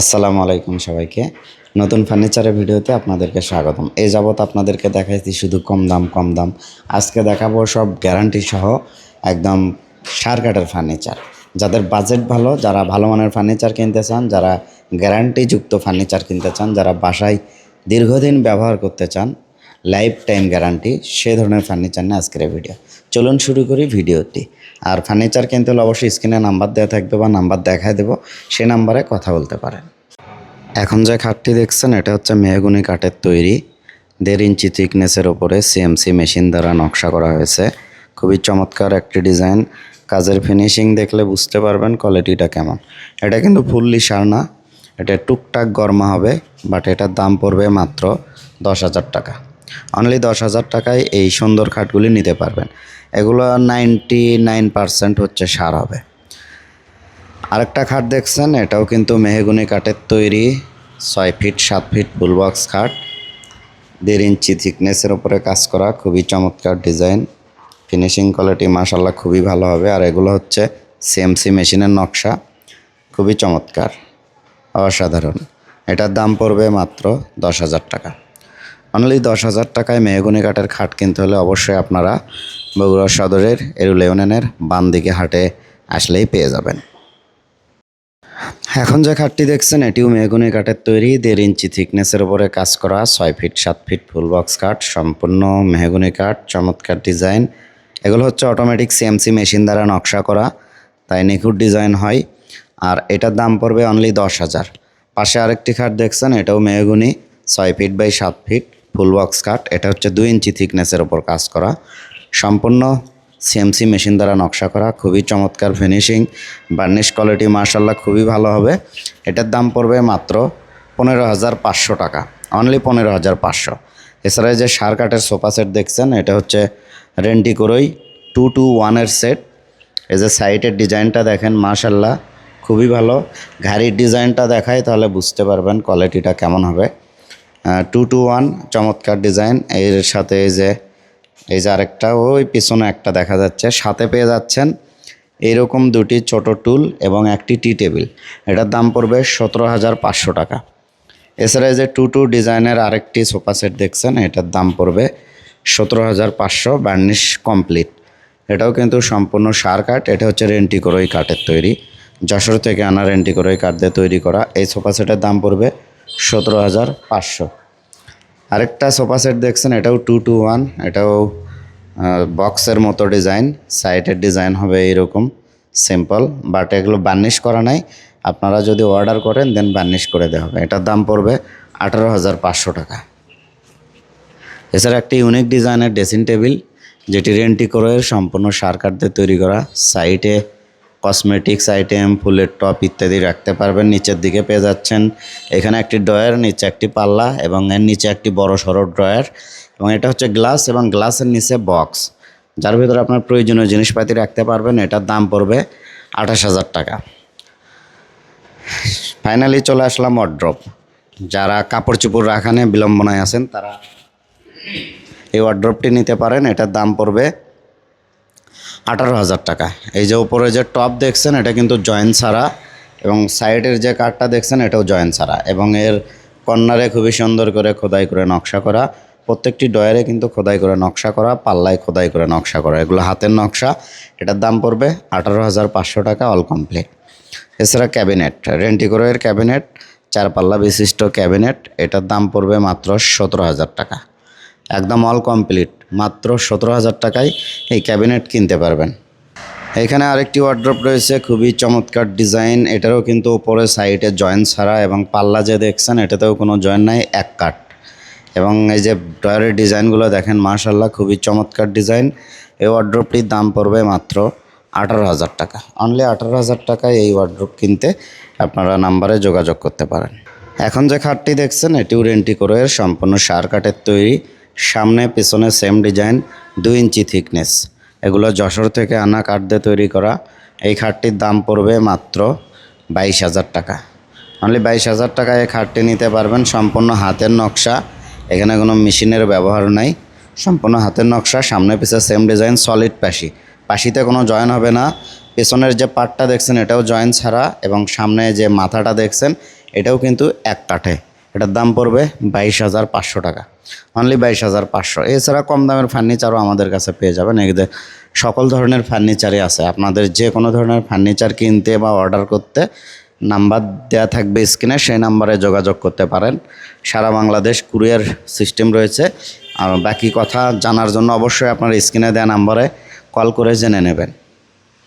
আসসালামু আলাইকুম সবাইকে। নতুন ফার্নিচারের ভিডিওতে আপনাদেরকে স্বাগতম। এ যাবৎ আপনাদেরকে দেখাইছি শুধু কম দাম কম দাম। আজকে দেখাবো সব গ্যারান্টি সহ একদম সার কাঠের ফার্নিচার। যাদের বাজেট ভালো, যারা ভালো মানের ফার্নিচার কিনতে চান, যারা গ্যারান্টিযুক্ত ফার্নিচার কিনতে চান, যারা বাসায় দীর্ঘদিন ব্যবহার করতে চান লাইফ টাইম গ্যারান্টি সে ধরনের ফার্নিচার নিয়ে আজকের ভিডিও চলুন শুরু করি ভিডিওটি আর ফার্নিচার কিনতে হলে অবশ্যই স্ক্রিনে নাম্বার দেওয়া থাকবে বা নাম্বার দেখায় দেবো, সে নাম্বারে কথা বলতে পারেন। এখন যে খাটটি দেখছেন, এটা হচ্ছে মেহগুনি কাঠের তৈরি। দেড় ইঞ্চি থিকনেসের ওপরে সিএমসি মেশিন দ্বারা নকশা করা হয়েছে। খুবই চমৎকার একটি ডিজাইন কাজের ফিনিশিং দেখলে বুঝতে পারবেন কোয়ালিটিটা কেমন। এটা কিন্তু ফুললি সার না এটা টুকটাক গরমা হবে বাট এটার দাম পড়বে মাত্র দশ হাজার টাকা। অনলি দশ হাজার টাকায় এই সুন্দর খাটগুলি নিতে পারবেন। এগুলো নাইনটি নাইন পারসেন্ট হচ্ছে সার হবে। আরেকটা খাট দেখছেন, এটাও কিন্তু মেহেগুনি কাঠের তৈরি, ছয় ফিট, সাত ফিট বুলবক্স খাট। দেড় ইঞ্চি থিকনেসের ওপরে কাজ করা, খুবই চমৎকার ডিজাইন। ফিনিশিং কোয়ালিটি মাসাল্লাহ খুবই ভালো হবে। আর এগুলো হচ্ছে সিএমসি মেশিনের নকশা, খুবই চমৎকার। অসাধারণ। এটার দাম পড়বে মাত্র দশ হাজার টাকা। অনলি দশ হাজার টাকায় মেহগুনি কাঠের খাট কিনতে হলে অবশ্যই আপনারা বগুড়া সদরের এরুল ইউনিয়নের হাটে আসলেই পেয়ে যাবেন। এখন যে খাটটি দেখছেন, এটিও মেহগুনি কাঠের তৈরি। দেড় ইঞ্চি থিকনেসের উপরে কাজ করা, ছয় ফিট, সাত ফিট ফুল বক্স কাঠ, সম্পূর্ণ মেহগুনি কাঠ, চমৎকার ডিজাইন। এগুলো হচ্ছে অটোমেটিক সিএমসি মেশিন দ্বারা নকশা করা, তাই নিখুঁত ডিজাইন হয়। আর এটার দাম পড়বে অনলি দশ হাজার। পাশে আরেকটি খাট দেখছেন, এটাও মেহগুনি, ছয় ফিট বাই সাত ফিট। ফুল বক্স কাঠ। এটা হচ্ছে দুই ইঞ্চি থিকনেসের ওপর কাজ করা। সম্পূর্ণ সিএমসি মেশিন দ্বারা নকশা করা। খুবই চমৎকার ফিনিশিং বার্নিশ কোয়ালিটি মার্শাল্লাহ খুবই ভালো হবে। এটার দাম পড়বে মাত্র পনেরো হাজার পাঁচশো টাকা। অনলি পনেরো হাজার পাঁচশো। এছাড়া যে সার কাঠের সোফা সেট দেখছেন, এটা হচ্ছে রেন্টি করই টু টু ওয়ানের সেট। এই যে সাইটের ডিজাইনটা দেখেন মার্শাল্লাহ খুবই ভালো। ঘাড়ির ডিজাইনটা দেখায়, তাহলে বুঝতে পারবেন কোয়ালিটিটা কেমন হবে। টু টু ওয়ান চমৎকার ডিজাইন। এর সাথে এই যে এই যে আরেকটা, ওই পিছনে একটা দেখা যাচ্ছে। সাথে পেয়ে যাচ্ছেন এইরকম দুটি ছোট টুল এবং একটি টি টেবিল। এটার দাম পড়বে সতেরো হাজার পাঁচশো টাকা। এছাড়া এই যে টু টু ডিজাইনের আরেকটি সোফা সেট দেখছেন, এটার দাম পড়বে সতেরো হাজার পাঁচশো, বার্নিশ কমপ্লিট। এটাও কিন্তু সম্পূর্ণ সার কাঠ, এটা হচ্ছে রেন্টি কাঠের তৈরি। যশোর থেকে আনা রেন্টি কাঠ দিয়ে তৈরি করা। এই সোফা সেটের দাম পড়বে সতেরো হাজার পাঁচশো। আরেকটা সোফা সেট দেখছেন, এটাও টু টু ওয়ান এটাও বক্সের মতো ডিজাইন সাইডের ডিজাইন হবে এইরকম সিম্পল বাট এগুলো বার্নিশ করা নাই। আপনারা যদি অর্ডার করেন দেন বার্নিশ করে দেওয়া হবে। এটার দাম পড়বে আঠারো হাজার পাঁচশো টাকা। এছাড়া একটি ইউনিক ডিজাইনের ড্রেসিং টেবিল যেটি রেন্টি করে সম্পূর্ণ সার দিয়ে তৈরি করা সাইটে কসমেটিক্স আইটেম ফুলের টপ ইত্যাদি রাখতে পারবেন। নিচের দিকে পেয়ে যাচ্ছেন। এখানে একটি ড্রয়ার, নিচে একটি পাল্লা এবং এর নিচে একটি বড় সড়ো ড্রয়ার এবং এটা হচ্ছে গ্লাস এবং গ্লাসের নিচে বক্স যার ভিতরে আপনার প্রয়োজনীয় জিনিসপাতি রাখতে পারবেন। এটার দাম পড়বে আঠাশ হাজার টাকা। ফাইনালি চলে আসলাম ওয়ার্ড্রপ যারা কাপড় চোপড় রাখানে বিলম্বনায় আছেন, তারা এই ওয়ার্ড্রপটি নিতে পারেন। এটার দাম পড়বে আঠারো হাজার টাকা। এই যে উপরে যে টপ দেখছেন, এটা কিন্তু জয়েন্ট ছাড়া এবং সাইডের যে কাঠটা দেখছেন, এটাও জয়েন্ট ছাড়া এবং এর কর্নারে খুবই সুন্দর করে খোদাই করে নকশা করা। প্রত্যেকটি ডয়ারে কিন্তু খোদাই করে নকশা করা, পাল্লায় খোদাই করে নকশা করা। এগুলো হাতের নকশা। এটার দাম পড়বে আঠারো হাজার পাঁচশো টাকা অল কমপ্লিট এছাড়া ক্যাবিনেট রেন্টিকোরের ক্যাবিনেট চার পাল্লা বিশিষ্ট ক্যাবিনেট এটার দাম পড়বে মাত্র সতেরো হাজার টাকা। একদম অল কমপ্লিট মাত্র সতেরো হাজার টাকায় এই ক্যাবিনেট কিনতে পারবেন। এখানে আরেকটি ওয়ার্ড্রপ রয়েছে, খুবই চমৎকার ডিজাইন এটারও কিন্তু উপরে সাইডে জয়েন্ট ছাড়া এবং পাল্লা যে দেখছেন, এটাতেও কোনো জয়েন্ট নাই, এক কাট। এবং এই যে ডয়ারের ডিজাইনগুলো দেখেন মার্শাল্লাহ খুবই চমৎকার ডিজাইন এই ওয়ার্ড্রপটির দাম পড়বে মাত্র আঠারো হাজার টাকা। অনলি আঠারো হাজার টাকায় এই ওয়ার্ড্রপ কিনতে আপনারা নাম্বারে যোগাযোগ করতে পারেন। এখন যে খাটটি দেখছেন এটিও রেন্টি করে সম্পূর্ণ সার কাঠের তৈরি। সামনে, পেছনে সেম ডিজাইন দুই ইঞ্চি থিকনেস এগুলো যশোর থেকে আনা কাঠ দিয়ে তৈরি করা। এই খাটটির দাম পড়বে মাত্র বাইশ হাজার টাকা। অনলি বাইশ হাজার টাকায় এই খাটটি নিতে পারবেন। সম্পূর্ণ হাতের নকশা। এখানে কোনো মেশিনের ব্যবহার নাই। সম্পূর্ণ হাতের নকশা, সামনে পিছে সেম ডিজাইন সলিড পাশি। পাশিতে কোনো জয়েন হবে না। পেছনের যে পার্টটা দেখছেন, এটাও জয়েন ছাড়া এবং সামনে যে মাথাটা দেখছেন, এটাও কিন্তু এক কাঠে। এটার দাম পড়বে বাইশ হাজার পাঁচশো টাকা। অনলি বাইশ হাজার পাঁচশো। এছাড়া কম দামের ফার্নিচারও আমাদের কাছে পেয়ে যাবেন। এদের সকল ধরনের ফার্নিচারই আছে। আপনাদের যে কোনো ধরনের ফার্নিচার কিনতে বা অর্ডার করতে নাম্বার দেওয়া থাকবে স্ক্রিনে সেই নাম্বারে যোগাযোগ করতে পারেন। সারা বাংলাদেশ কুরিয়ার সিস্টেম রয়েছে। আর বাকি কথা জানার জন্য অবশ্যই আপনার স্ক্রিনে দেওয়া নাম্বারে কল করে জেনে নেবেন।